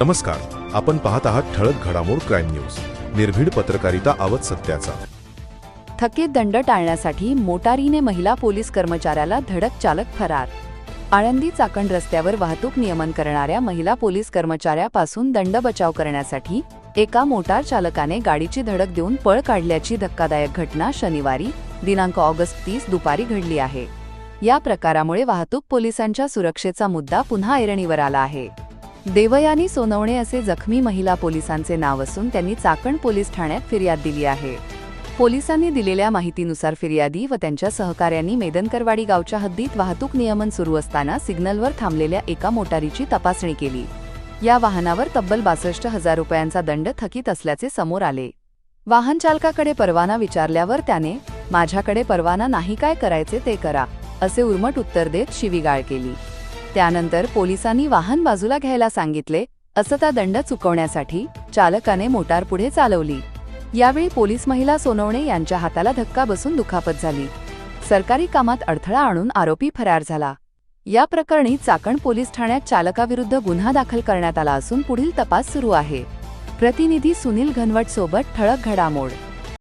नमस्कार आपण पाहत आहात ठळक घडामोड क्राईम न्यूज. निर्भीड पत्रकारिता आवत सत्याचा. थकीत दंड टाळण्यासाठी मोटारीने महिला पोलीस कर्मचाऱ्याला धडक चालक फरार. आळंदी चाकण रस्त्यावर वाहतूक नियमन करणाऱ्या महिला पोलीस कर्मचाऱ्यापासून दंड बचाव करण्यासाठी एका मोटार चालकाने गाडीची धडक देऊन पळ काढल्याची धक्कादायक घटना शनिवारी दिनांक ऑगस्ट तीस दुपारी घडली आहे. या प्रकारामुळे वाहतूक पोलिसांच्या सुरक्षेचा मुद्दा पुन्हा ऐरणीवर आला आहे. देवयानी सोनवणे असे जखमी महिला पोलिसांचे नाव असून त्यांनी चाकण पोलीस ठाण्यात फिर्याद दिली आहे. पोलिसांनी दिलेल्या माहितीनुसार फिर्यादी व त्यांच्या सहकाऱ्यांनी मेदनकरवाडी गावच्या हद्दीत वाहतूक नियमन सुरू असताना सिग्नलवर थांबलेल्या एका मोटारीची तपासणी केली. या वाहनावर तब्बल बासष्ट हजार रुपयांचा दंड थकीत असल्याचे समोर आले. वाहन चालकाकडे परवाना विचारल्यावर त्याने माझ्याकडे परवाना नाही काय करायचे ते करा असे उर्मट उत्तर देत शिवीगाळ केली. त्यानंतर पोलिसांनी वाहन बाजूला घ्यायला सांगितले असता दंड चुकवण्यासाठी चालकाने मोटार पुढे चालवली. यावेळी पोलीस महिला सोनवणे यांच्या हाताला धक्का बसून दुखापत झाली. सरकारी कामात अडथळा आणून आरोपी फरार झाला. या प्रकरणी चाकण पोलीस ठाण्यात चालकाविरुद्ध गुन्हा दाखल करण्यात आला असून पुढील तपास सुरू आहे. प्रतिनिधी सुनील घनवट सोबत ठळक घडामोड.